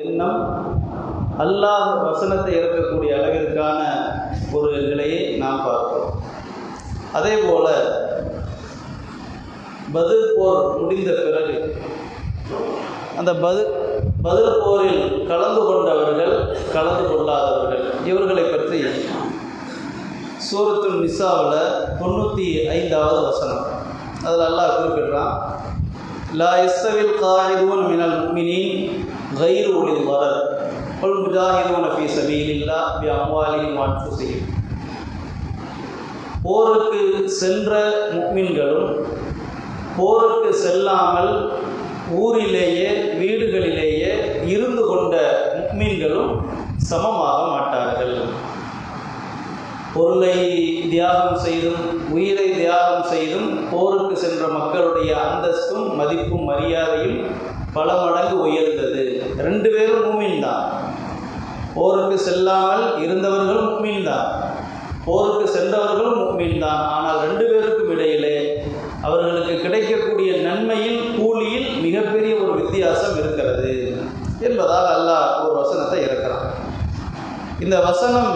எண்ணம் அல்லாஹ் வசனத்தை இறக்கக்கூடிய அளவிற்கான ஒரு நிலையை நாம் பார்க்கிறோம். அதே போல பதில் போர் முடிந்த பிறகு அந்த பதில் பதில் போரில் கலந்து கொண்டவர்கள் கலந்து கொள்ளாதவர்கள் இவர்களை பற்றி சூரத்துல் நிசாவில் தொண்ணூற்றி ஐந்தாவது வசனம். அதில் அல்லாஹ் குறிப்பிடுறான் لا يستوي القاعدون மினல் المؤمنين கைரு ஒளில் الضرر والمجاهدون في سبيل الله பி அம்வாலின் போருக்கு சென்ற முக்மின்களும் போருக்கு செல்லாமல் ஊரிலேயே வீடுகளிலேயே இருந்து கொண்ட முக்மீன்களும் சமமாக மாட்டார்கள். பொருளை தியாகம் செய்தும் உயிரை தியாகம் செய்தும் போருக்கு சென்ற மக்களுடைய அந்தஸ்தும் மதிப்பும் மரியாதையும் பல மடங்கு உயர்ந்தது. ரெண்டு பேரும் மூமின் தான். போருக்கு செல்லாமல் இருந்தவர்களும் மூமின் தான். போருக்கு சென்றவர்களும் மூமின் தான். ஆனால் ரெண்டு பேருக்கும் இடையிலே அவர்களுக்கு கிடைக்கக்கூடிய நன்மையில் கூலியில் மிகப்பெரிய ஒரு வித்தியாசம் இருக்கிறது என்பதால் அல்லாஹ் ஒரு வசனத்தை இறக்கிறான். இந்த வசனம்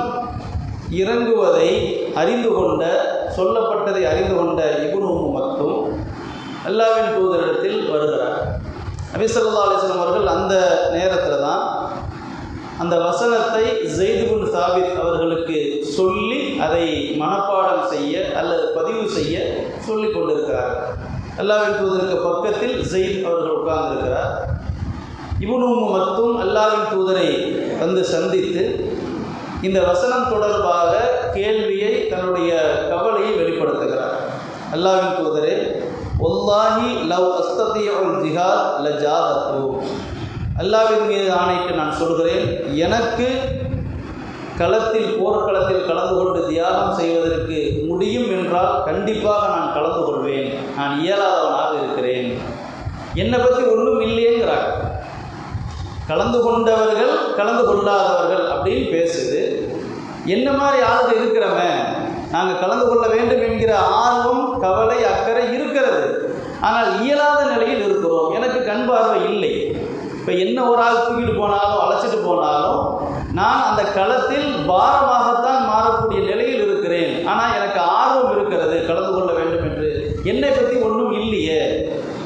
இறங்குவதை அறிந்து கொண்ட சொல்லப்பட்டதை அறிந்து கொண்ட இபுனு மட்டும் அல்லாவின் தூதரிடத்தில் வருகிறார். நபிசல்லா அலிஸ்லாம் அவர்கள் அந்த நேரத்தில் தான் அந்த வசனத்தை ஜெய்துபுன் சாபித் அவர்களுக்கு சொல்லி அதை மனப்பாடம் செய்ய அல்லது பதிவு செய்ய சொல்லி கொண்டிருக்கிறார். அல்லாவின் தூதருக்கு பக்கத்தில் ஜெயித் அவர்கள் உட்கார்ந்திருக்கிறார். இவனும் மட்டும் அல்லாவின் தூதரை வந்து சந்தித்து இந்த வசனம் தொடர்பாக கேள்வியை தன்னுடைய கவலையை வெளிப்படுத்துகிறார். அல்லாவின் தூதரே ஒல்லாஹி லவ் அஸ்தத்தியுல் ஜிஹாத் ல அல்லாவின் மீது ஆணைக்கு நான் சொல்கிறேன் எனக்கு களத்தில் போர்க்களத்தில் கலந்து கொண்டு தியாகம் செய்வதற்கு முடியும் என்றால் கண்டிப்பாக நான் கலந்து கொள்வேன். நான் இயலாதவனாக இருக்கிறேன். என்னை பற்றி ஒன்றும் கலந்து கொண்டவர்கள் கலந்து கொள்ளாதவர்கள் அப்படின்னு பேசுது. என்ன மாதிரி ஆளுங்க இருக்கிறவன் நாங்கள் கலந்து கொள்ள வேண்டும் என்கிற ஆர்வம் கவலை அக்கறை இருக்கிறது. ஆனால் இயலாத நிலையில் இருக்கிறோம். எனக்கு கண் பார்வை இல்லை. இப்போ என்ன ஒரு ஆள் தூக்கிட்டு போனாலும் அழைச்சிட்டு போனாலும் நான் அந்த களத்தில் பாரமாக மாறக்கூடிய நிலையில் இருக்கிறேன் ஆனால் எனக்கு ஆர்வம் இருக்கிறது கலந்து கொள்ள வேண்டும் என்று என்னை பற்றி ஒன்றும் இல்லையே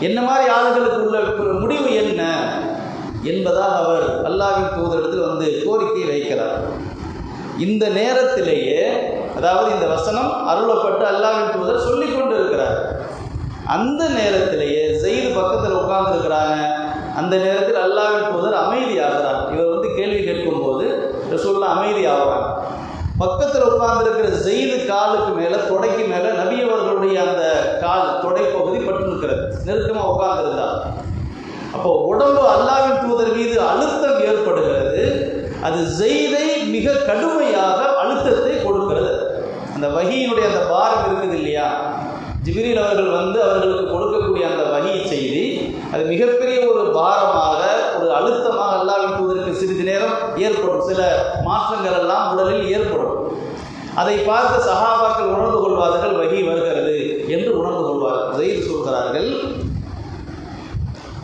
என்ன மாதிரி ஆளுகளுக்கு உள்ள முடிவு என்ன என்பதால் அவர் அல்லாவின் தூதரிடத்தில் வந்து கோரிக்கை வைக்கிறார். இந்த நேரத்திலேயே அதாவது இந்த வசனம் அருளப்பட்டு அல்லாவின் தூதர் சொல்லி கொண்டு இருக்கிறார் அந்த நேரத்திலேயே செய்து பக்கத்தில் உட்கார்ந்துருக்கிறாங்க. அந்த நேரத்தில் அல்லாவின் தூதர் அமைதியாகிறார். இவர் வந்து கேள்வி கேட்கும்போது ரசூல்லா அமைதி பக்கத்தில் உட்கார்ந்துருக்கிற செய்து காலுக்கு மேலே தொடைக்கு மேலே நபியவர்களுடைய அந்த கால் தொடை பகுதி பட்டு நிற்கிறது நெருக்கமாக உட்கார்ந்துருந்தார். அப்போ உடம்பு அல்லாவின் தூதர் மீது அழுத்தம் ஏற்படுகிறது. அது செய்தை மிக கடுமையாக அழுத்தத்தை கொடுக்கிறது. அந்த வகியினுடைய அந்த பாரம் இருக்குது இல்லையா? ஜிபிரில் அவர்கள் வந்து அவர்களுக்கு கொடுக்கக்கூடிய அந்த வகி செய்தி அது மிகப்பெரிய ஒரு பாரமாக ஒரு அழுத்தமாக அல்லாவின் தூதருக்கு சிறிது நேரம் ஏற்படும். சில மாற்றங்கள் எல்லாம் உடலில் ஏற்படும். அதை பார்த்து சகாபாக்கள் உணர்ந்து கொள்வார்கள் வகி வருகிறது என்று உணர்ந்து கொள்வார்கள். செய்து சொல்கிறார்கள்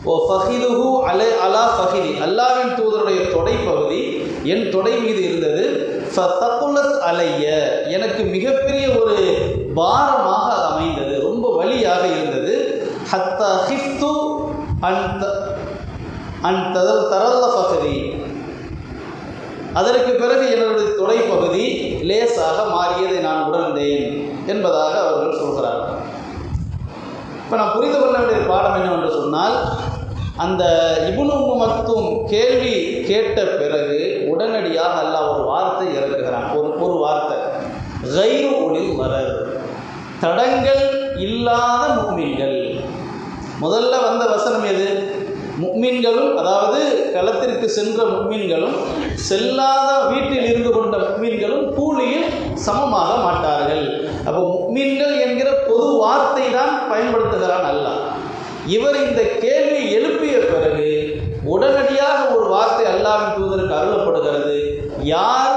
ஓ ஃபஹிலுஹு அலை அலா ஃபஹிலி. அல்லாவின் தூதருடைய தொடை பகுதி என் தொடை மீது இருந்தது. ஃபத்தகுலத் அலைய. எனக்கு மிகப்பெரிய ஒரு பாரமாக அது அமைந்தது. ரொம்ப வழியாக இருந்தது. ஹத்த ஹிஃப்து அன் அன் ததல் தரல்ல ஃபஹரி அதற்கு பிறகு என்னுடைய தொடை பகுதி லேசாக மாறியதை நான் உணர்ந்தேன் என்பதாக அவர்கள் சொல்கிறார்கள். இப்போ நான் புரிந்து கொள்ள வேண்டிய பாடம் என்னவென்று சொன்னால் அந்த இபுனு மத்தும் கேள்வி கேட்ட பிறகு உடனடியாக அல்லாஹ் ஒரு வார்த்தை இறக்குகிறான். ஒரு ஒரு வார்த்தை. கைரு ஒளில் மலர் தடங்கள் இல்லாத முக்மீன்கள். முதல்ல வந்த வசனம் எது? முக்மீன்களும் அதாவது களத்திற்கு சென்ற முக்மீன்களும் செல்லாத வீட்டில் இருந்து கொண்ட முக்மீன்களும் கூலியில் சமமாக மாட்டார்கள். அப்போ முக்மீன்கள் என்கிற பொது வார்த்தை தான் பயன்படுத்துகிறான் அல்லாஹ். இவர் இந்த கேள்வி எழுப்பிய பிறகு உடனடியாக ஒரு வார்த்தை அல்லாவின் தூதருக்கு அருளப்படுகிறது. யார்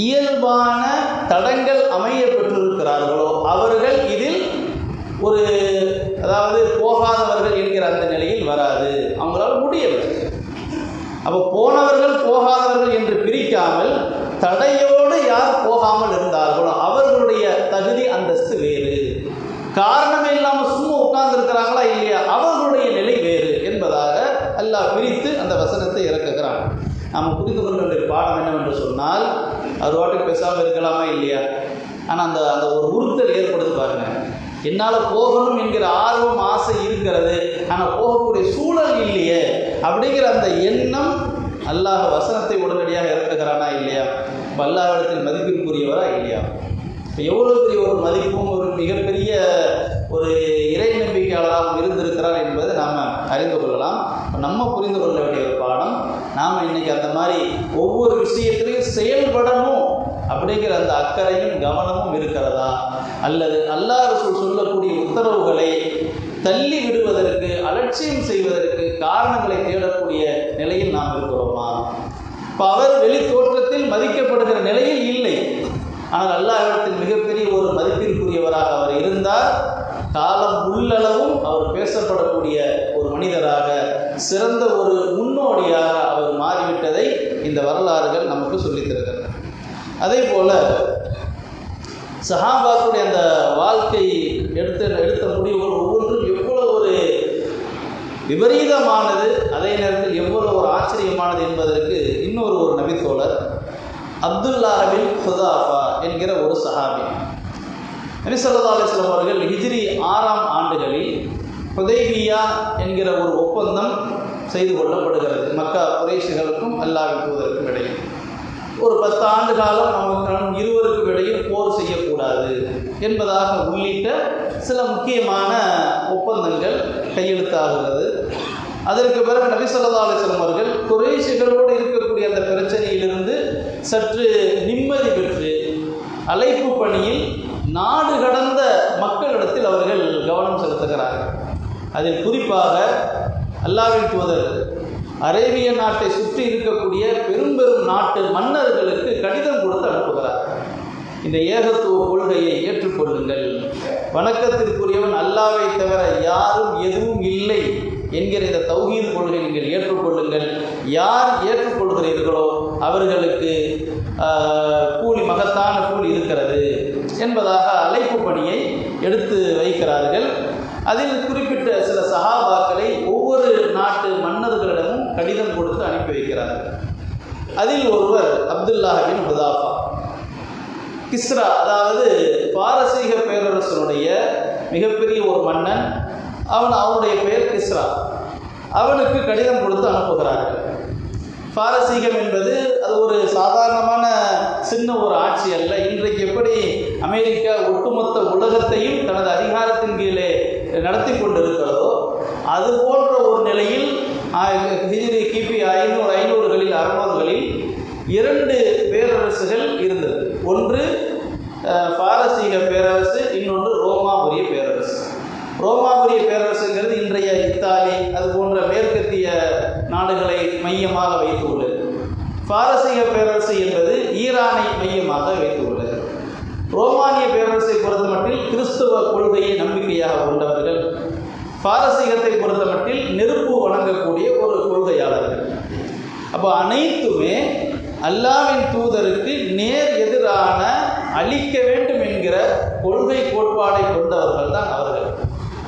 இயல்பான தடங்கள் அமைய பெற்றிருக்கிறார்களோ அவர்கள் இதில் ஒரு அதாவது போகாதவர்கள் என்கிற அந்த நிலையில் வராது. அவங்களால முடியவில்லை. அப்போ போனவர்கள் போகாதவர்கள் என்று பிரிக்காமல் தடையோ யார் போகாமல் இருந்தார்களோ அவர்களுடைய தகுதி அந்தஸ்து வேறு காரணமே இல்லாமல் சும்மா உட்கார்ந்து இருக்கிறாங்களா இல்லையா அவர்களுடைய நிலை வேறு என்பதாக அல்லாஹ் பிரித்து அந்த வசனத்தை இறக்குகிறான் நாம் புரிந்து கொள்ள வேண்டிய பாடம் என்னவென்று சொன்னால் அவர் வாட்டுக்கு பேசாமல் இருக்கலாமா இல்லையா ஆனால் அந்த அந்த ஒரு உறுத்தல் ஏற்படுது பாருங்க. என்னால் போகணும் என்கிற ஆர்வம் ஆசை இருக்கிறது. ஆனால் போகக்கூடிய சூழல் இல்லையே அப்படிங்கிற அந்த எண்ணம் அல்லாஹ் வசனத்தை உடனடியாக இறக்குகிறானா இல்லையா? இப்போ மதிப்பிற்குரியவரா இல்லையா? இப்போ எவ்வளோ பெரிய ஒரு மதிப்பும் ஒரு மிகப்பெரிய ஒரு இறை நம்பிக்கையாளராக இருந்திருக்கிறார் என்பதை நாம் அறிந்து கொள்ளலாம். நம்ம புரிந்து கொள்ள வேண்டிய ஒரு பாடம் நாம் இன்னைக்கு அந்த மாதிரி ஒவ்வொரு விஷயத்திலையும் செயல்படணும் அப்படிங்கிற அந்த அக்கறையும் கவனமும் இருக்கிறதா? அல்லது அல்லாஹ் ரசூல் சொல்லக்கூடிய உத்தரவுகளை தள்ளி விடுவதற்கு அலட்சியம் செய்வதற்கு காரணங்களை தேடக்கூடிய நிலையில் நாம் இருக்கிறோமா? இப்போ அவர் வெளி தோற்றத்தில் மதிக்கப்படுகிற நிலையில் இல்லை. ஆனால் அல்லாஹிடத்தில் மிகப்பெரிய ஒரு மதிப்பிற்குரியவராக அவர் இருந்தார். காலம் உள்ளளவும் அவர் பேசப்படக்கூடிய ஒரு மனிதராக சிறந்த ஒரு முன்னோடியாக அவர் மாறிவிட்டதை இந்த வரலாறுகள் அதே போல் சஹாபாக்களுடைய அந்த வாழ்க்கை எடுத்த எடுத்த முடிவுகள் ஒவ்வொன்றும் எவ்வளவு ஒரு விபரீதமானது அதே நேரத்தில் எவ்வளவு ஒரு ஆச்சரியமானது என்பதற்கு இன்னொரு ஒரு நபித்தோழர் அப்துல்லா பின் ஹுதாஃபா என்கிற ஒரு சஹாபி. நபி ஸல்லல்லாஹு அலைஹி அவர்கள் ஹிஜ்ரி ஆறாம் ஆண்டுகளில் ஹுதைபியா என்கிற ஒரு ஒப்பந்தம் செய்து கொள்ளப்படுகிறது. மக்கா குறைஷிகளுக்கும் அல்லாஹ்வின் தூதருக்கும் இடையே ஒரு பத்து ஆண்டு காலம் நமக்கு இருவருக்கும் இடையில் போர் செய்யக்கூடாது என்பதாக உள்ளிட்ட சில முக்கியமான ஒப்பந்தங்கள் கையெழுத்தாகிறது. அதற்கு பிறகு நபி ஸல்லல்லாஹு அலைஹி அவர்கள் குறைசிகளோடு இருக்கக்கூடிய அந்த பிரச்சனையிலிருந்து சற்று நிம்மதி பெற்று அழைப்பு பணியில் நாடு கடந்த மக்களிடத்தில் அவர்கள் கவனம் செலுத்துகிறார்கள். அதில் குறிப்பாக அல்லாவின் தூதர் அரேபிய நாட்டை சுற்றி இருக்கக்கூடிய பெரும் பெரும் நாட்டு மன்னர்களுக்கு கடிதம் கொடுத்து அனுப்புகிறார். இந்த ஏகத்துவ கொள்கையை ஏற்றுக்கொள்ளுங்கள். வணக்கத்திற்குரியவன் அல்லாவை தவிர யாரும் எதுவும் இல்லை என்கிற இந்த தௌஹீத் கொள்கை நீங்கள் ஏற்றுக்கொள்ளுங்கள். யார் ஏற்றுக்கொள்கிறீர்களோ அவர்களுக்கு ஆஹ், கூலி மகத்தான கூலி இருக்கிறது என்பதாக அழைப்பு பணியை எடுத்து வைக்கிறார்கள். அதில் குறிப்பிட்ட சில சகாபாக்களை ஒவ்வொரு கடிதம் கொடுத்து அனுப்பி வைக்கிறார்கள் அதில் ஒருவர் அப்துல்லாஹின் பின் ஹுதாஃபா கிஸ்ரா அதாவது பாரசீக பேரரசனுடைய மிகப்பெரிய ஒரு மன்னன். அவன் அவனுடைய பெயர் கிஸ்ரா. அவனுக்கு கடிதம் கொடுத்து அனுப்புகிறார்கள். பாரசீகம் என்பது அது ஒரு சாதாரணமான சின்ன ஒரு ஆட்சி அல்ல. இன்றைக்கு எப்படி அமெரிக்கா ஒட்டுமொத்த உலகத்தையும் தனது அதிகாரத்தின் கீழே நடத்தி கொண்டிருக்கிறதோ அது போன்ற ஒரு நிலையில் ஹிஜிரி கிபி ஐநூறு ஐநூறுகளில் அறுநூறுகளில் இரண்டு பேரரசுகள் இருந்தது. ஒன்று பாரசீக பேரரசு இன்னொன்று ரோமாபுரிய பேரரசு. ரோமாபுரிய பேரரசுங்கிறது இன்றைய இத்தாலி அது போன்ற மேற்கத்திய நாடுகளை மையமாக வைத்துள்ளது. பாரசீக பேரரசு என்பது ஈரானை மையமாக வைத்துள்ளது ரோமானிய பேரரசை பொறுத்தமட்டில் கிறிஸ்துவ கொள்கையை நம்பிக்கையாக கொண்டவர்கள் பாரசீகத்தை பொறுத்தமட்டில் நெருப்பு வணங்கக்கூடிய ஒரு கொள்கையாளர்கள். அப்போ அனைத்துமே அல்லாவின் தூதருக்கு நேர் எதிரான அழிக்க வேண்டும் என்கிற கொள்கை கோட்பாடை கொண்டவர்கள் தான் அவர்கள்.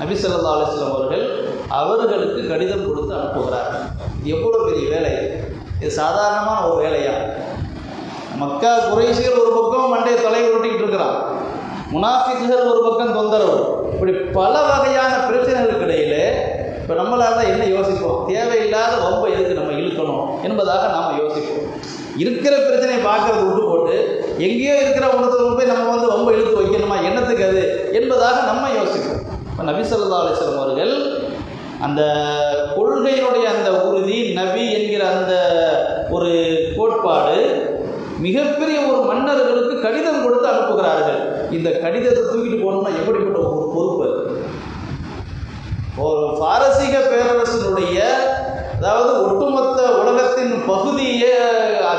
நபிசல்லா அலிஸ்லாம் அவர்கள் அவர்களுக்கு கடிதம் கொடுத்து அனுப்புகிறார்கள். எவ்வளோ பெரிய வேலை? இது சாதாரணமான ஒரு வேலையா? மக்கா குறைசிகள் ஒரு பக்கம் மண்டையை தலை உருட்டிக்கிட்டு இருக்கிறான். முனாஃபிக்குகள் ஒரு பக்கம் தொந்தரவு. இப்படி பல வகையான பிரச்சனைகளுக்கு இடையிலே இப்போ நம்மளால் தான் என்ன யோசிப்போம்? தேவையில்லாத ரொம்ப எதுக்கு நம்ம இழுக்கணும் என்பதாக நாம் யோசிப்போம். இருக்கிற பிரச்சனையை பார்க்கறது விட்டு போட்டு எங்கேயோ இருக்கிற ஒன்றத்தில் போய் நம்ம வந்து ரொம்ப இழுத்து வைக்கணுமா? என்னத்துக்கு அது? என்பதாக நம்ம யோசிப்போம். இப்போ நபி ஸல்லல்லாஹு அலிஸ்லம் அவர்கள் அந்த கொள்கையினுடைய அந்த உறுதி நபி என்கிற அந்த ஒரு கோட்பாடு மிகப்பெரிய ஒரு மன்னர்களுக்கு கடிதம் கொடுத்து அனுப்புகிறார்கள். இந்த கடிதத்தை தூக்கிட்டு போனோம்னா எப்படிப்பட்ட ஒரு பொறுப்பு? ஒரு பாரசீக பேரரசனுடைய அதாவது ஒட்டுமொத்த உலகத்தின் பகுதியே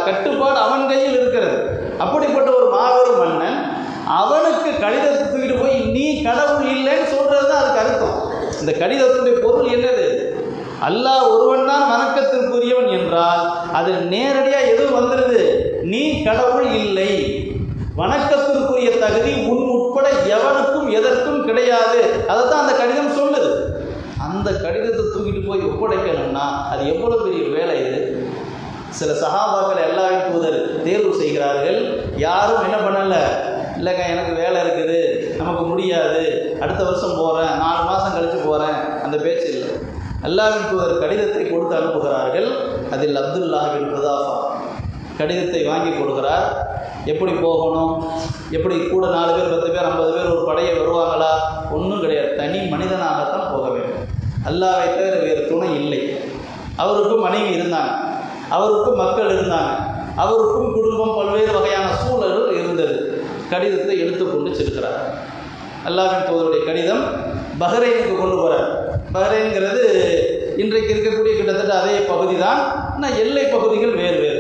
கட்டுப்பாடு அவன் கையில் இருக்கிறது. அப்படிப்பட்ட ஒரு மாபெரும் மன்னன் அவனுக்கு கடிதத்தை தூக்கிட்டு போய் நீ கடவுள் இல்லைன்னு சொல்றது தான் அதுக்கு அர்த்தம். இந்த கடிதத்தினுடைய பொருள் என்னது? அல்லாஹ் ஒருவன் தான் வணக்கத்திற்குரியவன் என்றால் அது நேரடியாக எதுவும் வந்துடுது நீ கடவுள் இல்லை. வணக்க தகுதி உன் உட்பட எவனுக்கும் எதற்கும் கிடையாது. அதை தான் அந்த கடிதம் சொல்லுது. அந்த கடிதத்தை தூக்கிட்டு போய் ஒப்படைக்கணும்னா அது எவ்வளோ பெரிய வேலை இது? சில சகாபாக்கள் எல்லா தூதர் தேர்வு செய்கிறார்கள். யாரும் என்ன பண்ணலை? இல்லைங்க எனக்கு வேலை இருக்குது. நமக்கு முடியாது. அடுத்த வருஷம் போகிறேன் நாலு மாதம் கழித்து போகிறேன் அந்த பேச்சு இல்லை. அல்லாவின் தூதர் கடிதத்தை கொடுத்து அனுப்புகிறார்கள். அதில் அப்துல்லாஹின் பிரதாஃபா கடிதத்தை வாங்கி கொடுக்கிறார். எப்படி போகணும்? எப்படி கூட நாலு பேர் பத்து பேர் ஐம்பது பேர் ஒரு படையை வருவாங்களா? ஒன்றும் கிடையாது. தனி மனிதனாகத்தான் போக வேண்டும். அல்லாவை தவிர வேறு துணை இல்லை. அவருக்கும் மனைவி இருந்தாங்க. அவருக்கும் மக்கள் இருந்தாங்க. அவருக்கும் குடும்பம் பல்வேறு வகையான சூழல்கள் இருந்தது. கடிதத்தை எடுத்துக்கொண்டு செல்கிறார். அல்லாவின் தோதருடைய கடிதம் பஹ்ரைனுக்கு கொண்டு போகிறார் பஹ்ரைன்கிறது இன்றைக்கு இருக்கக்கூடிய கிட்டத்தட்ட அதே பகுதி தான் ஆனால் எல்லை பகுதிகள் வேறு வேறு.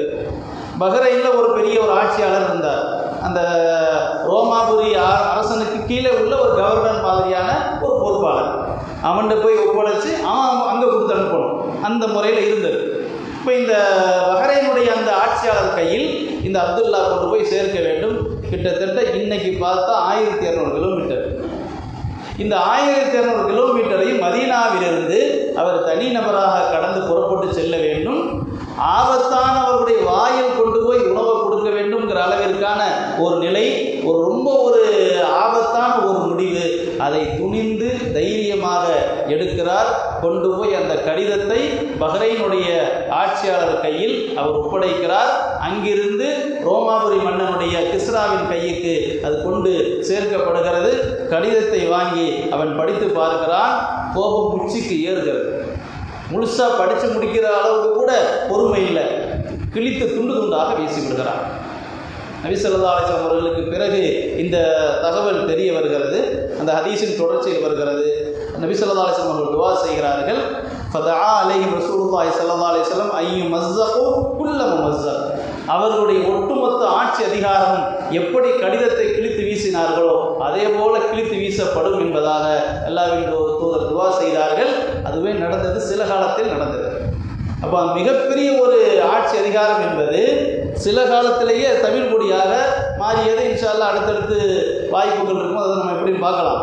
பஹ்ரைனில் ஒரு பெரிய ஒரு ஆட்சியாளர் இருந்தார். அந்த ரோமாபுரி அரசனுக்கு கீழே உள்ள ஒரு கவர்னர் மாதிரியான ஒரு பொறுப்பாளர். அவன்கிட்ட போய் ஒப்படைச்சு அவன் அங்கே கொடுத்து அனுப்பணும். அந்த முறையில் இருந்தது. இப்போ இந்த பஹ்ரைனுடைய அந்த ஆட்சியாளர் கையில் இந்த அப்துல்லா கொண்டு போய் சேர்க்க வேண்டும். கிட்டத்தட்ட இன்னைக்கு பார்த்தா ஆயிரத்தி இரநூறு கிலோமீட்டர் இந்த ஆயிரத்தி இரநூறு கிலோமீட்டரையும் மதீனாவிலிருந்து அவர் தனிநபராக கடந்து புறப்பட்டு செல்ல வேண்டும். ஆபத்தானவர்களுடைய வாயில் அளவிற்கான ஒரு நிலை ஒரு ரொம்ப ஒரு ஆபத்தான ஒரு முடிவு. அதை துணிந்து தைரியமாக எடுக்கிறார். கொண்டு போய் அந்த கடிதத்தை பஹ்ரைனுடைய ஆட்சியாளர் கையில் அவர் ஒப்படைக்கிறார். அங்கிருந்து ரோமாபுரி மன்னனுடைய கிஸ்ராவின் கைக்கு அது கொண்டு சேர்க்கப்படுகிறது. கடிதத்தை வாங்கி அவன் படித்து பார்க்கிறான். கோபம் உச்சிக்கு ஏறுகிறது. முழுசாக படித்து முடிக்கிற அளவுக்கு கூட பொறுமை இல்லை. கிழித்து துண்டு துண்டாக வீசி விடுகிறான் நபிசல்லா அலிஸ்லாம் அவர்களுக்கு பிறகு இந்த தகவல் தெரிய வருகிறது. அந்த ஹதீஸின் தொடர்ச்சியில் வருகிறது. நபிசல்லா அலிஸ்லாம் அவர்கள் துவா செய்கிறார்கள். ஃபதஆ அலைஹி ரசூலுல்லாஹி ஐயு மஸ்ஸகு குல்ல அவர்களுடைய ஒட்டுமொத்த ஆட்சி அதிகாரம் எப்படி கடிதத்தை கிழித்து வீசினார்களோ அதே போல கிழித்து வீசப்படும் என்பதாக அல்லாஹ்வின் தூதர் துவா செய்தார்கள். அதுவே நடந்தது சில காலத்தில் நடந்தது. அப்போ மிகப்பெரிய ஒரு ஆட்சி அதிகாரம் என்பது சில காலத்திலேயே தமிழ் மொழியாக மாறியது. இன்ஷால்லா அடுத்தடுத்து வாய்ப்புகள் இருக்கும் அதை நம்ம எப்படி பார்க்கலாம்.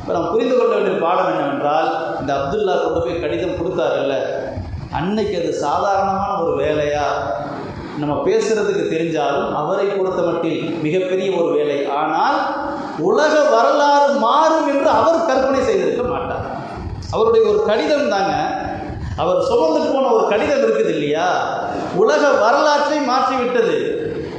இப்போ நம்ம புரிந்து கொள்ள வேண்டிய பாடம் என்னவென்றால் இந்த அப்துல்லா கொண்டு போய் கடிதம் கொடுத்தாருல்ல. அன்னைக்கு அது சாதாரணமான ஒரு வேலையா? நம்ம பேசுறதுக்கு தெரிஞ்சாலும் அவரை பொறுத்த மட்டில் மிகப்பெரிய ஒரு வேலை. ஆனால் உலக வரலாறு மாறும் என்று அவர் கற்பனை செய்திருக்க மாட்டார். அவருடைய ஒரு கடிதம் தாங்க அவர் சுமந்துட்டு போன ஒரு கடிதம் இருக்குது இல்லையா? உலக வரலாற்றை மாற்றிவிட்டது.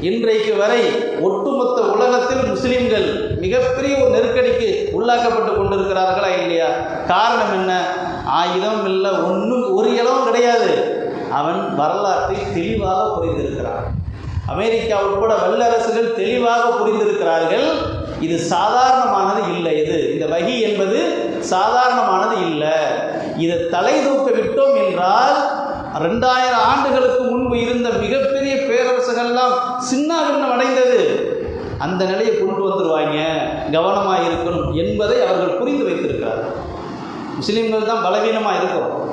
இன்றைக்கு வரை ஒட்டுமொத்த உலகத்தில் முஸ்லிம்கள் மிகப்பெரிய ஒரு நெருக்கடிக்கு உள்ளாக்கப்பட்டு கொண்டிருக்கிறார்களா இல்லையா? காரணம் என்ன? ஆயுதம் இல்லை ஒன்றும் ஒரு இளவும் கிடையாது. அவன் வரலாற்றை தெளிவாக புரிந்திருக்கிறான். அமெரிக்கா உட்பட வல்லரசுகள் தெளிவாக புரிந்திருக்கிறார்கள். இது சாதாரணமானது இல்லை. இது இந்த வகி என்பது சாதாரணமானது இல்லை. இதை தலை தூக்க விட்டோம் என்றால் ரெண்டாயிரம் ஆண்டுகளுக்கு முன்பு இருந்த மிகப்பெரிய பேரரசுகள்லாம் சின்ன அடைந்தது. அந்த நிலையை கொண்டு வந்துடுவாங்க கவனமாக இருக்கணும் என்பதை அவர்கள் புரிந்து வைத்திருக்கிறார்கள். முஸ்லீம்கள் தான் பலவீனமாக இருக்கிறோம்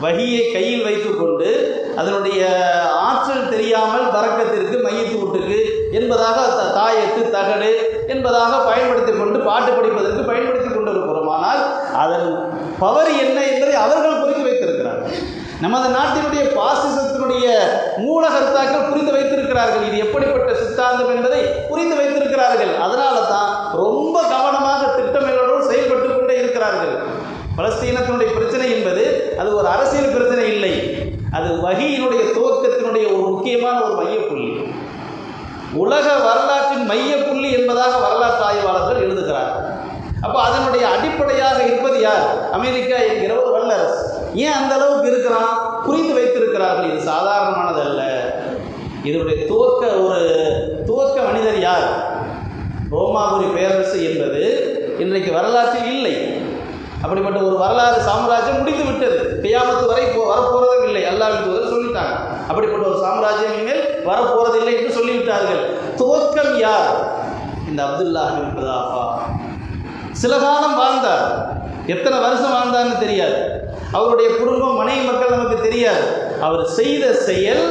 வகியை கையில் வைத்துக்கொண்டு அதனுடைய ஆற்றல் தெரியாமல் பறக்கத்திற்கு மையத்து வீட்டுக்கு என்பதாக த- தாயத்து தகடு என்பதாக பயன்படுத்தி கொண்டு பாட்டு படிப்பதற்கு பயன்படுத்தி கொண்டிருக்கிறோம். ஆனால் அதன் பவர் என்ன என்பதை அவர்கள் புரிந்து வைத்திருக்கிறார்கள். நமது நாட்டினுடைய பாசிசத்தினுடைய மூல கருத்தாக்கள் புரிந்து வைத்திருக்கிறார்கள். இது எப்படிப்பட்ட சித்தாந்தம் என்பதை புரிந்து வைத்திருக்கிறார்கள். அதனால தான் ரொம்ப கவனமாக திட்டமிடலோடு செயல்பட்டு கொண்டே இருக்கிறார்கள். பலஸ்தீனத்தினுடைய பிரச்சனை என்பது அது ஒரு அரசியல் பிரச்சனை இல்லை. அது வகையினுடைய துவக்கத்தினுடைய ஒரு முக்கியமான ஒரு மையப்புள்ளி. உலக வரலாற்றின் மையப்புள்ளி என்பதாக வரலாற்று ஆய்வாளர்கள் எழுதுகிறார்கள். அப்போ அதனுடைய அடிப்படையாக இருப்பது யார்? அமெரிக்கா என்கிற ஒரு வல்லரசு. ஏன் அந்த அளவுக்கு இருக்கிறான்? புரிந்து வைத்திருக்கிறார்கள். இது சாதாரணமானதல்ல இதனுடைய துவக்க ஒரு துவக்க மனிதர் யார்? ரோமாபுரி பேரரசு என்பது இன்றைக்கு வரலாற்றில் இல்லை. அப்படிப்பட்ட ஒரு வரலாறு சாம்ராஜ்யம் முடிந்து விட்டது. கியாமத்து வரை வரப்போறதும் இல்லை. அல்லாவின் தூதர் சொல்லிட்டாங்க. அப்படிப்பட்ட ஒரு சாம்ராஜ்யம் இனிமேல் வரப்போறதில்லை என்று சொல்லிவிட்டார்கள். துவக்கம் யார்? இந்த அப்துல்லா என்பதாப்பா சில காலம் வாழ்ந்தார். எத்தனை வருஷம் வாழ்ந்தார்னு தெரியாது. அவருடைய குடும்பம் மனைவி மக்கள் நமக்கு தெரியாது. அவர் செய்த செயல்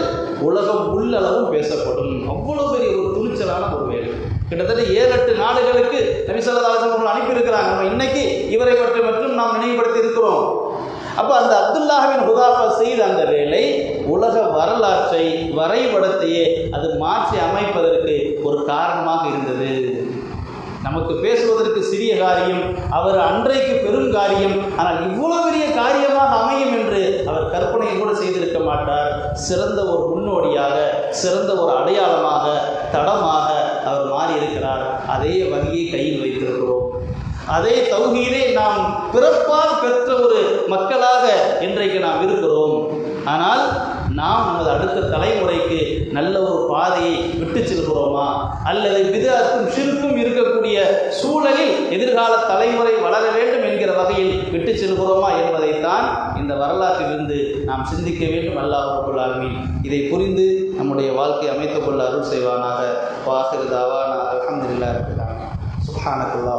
உலகம் உள்ளளவும் பேசப்படும். அவ்வளோ பெரிய ஒரு துணிச்சலான ஒரு வேலை. கிட்டத்தட்ட ஏழு எட்டு நாடுகளுக்கு நபிசல்லாசன் அவர்கள் அனுப்பியிருக்கிறாங்க. நம்ம இன்னைக்கு இவரை பற்றி மட்டும் நாம் நினைவுபடுத்தி இருக்கிறோம். அப்போ அந்த அப்துல்லாஹின் ஹுதாஃபா செய்த அந்த வேலை உலக வரலாற்றை வரைபடத்தையே அது மாற்றி அமைப்பதற்கு ஒரு காரணமாக இருந்தது. நமக்கு பேசுவதற்கு சிறிய காரியம் அவர் அன்றைக்கு பெரும் காரியம். ஆனால் இவ்வளவு பெரிய காரியமாக அமையும் என்று அவர் கற்பனையை கூட செய்திருக்க மாட்டார். சிறந்த ஒரு முன்னோடியாக சிறந்த ஒரு அடையாளமாக தடமாக அவர் மாறியிருக்கிறார். அதே வங்கியை கையில் வைத்திருக்கிறோம். அதே தௌஹீதை நாம் பிறப்பால் பெற்ற ஒரு மக்களாக இன்றைக்கு நாம் இருக்கிறோம். ஆனால் நாம் நமது அடுத்த தலைமுறைக்கு நல்ல ஒரு பாதையை விட்டு செல்கிறோமா? அல்லது விதத்தும் சிறுக்கும் இருக்கக்கூடிய சூழலில் எதிர்கால தலைமுறை வளர வேண்டும் என்கிற வகையில் விட்டு செல்கிறோமா என்பதைத்தான் இந்த வரலாற்றிலிருந்து நாம் சிந்திக்க வேண்டும் அல்லாஹ் ரபுல் இதை புரிந்து நம்முடைய வாழ்க்கை அமைத்துக் கொள்ள அருள் செய்வானாக. வாசிருதாவா நான் அலமதுல்லா இருக்கிறாங்க சுஹானக்குல்லா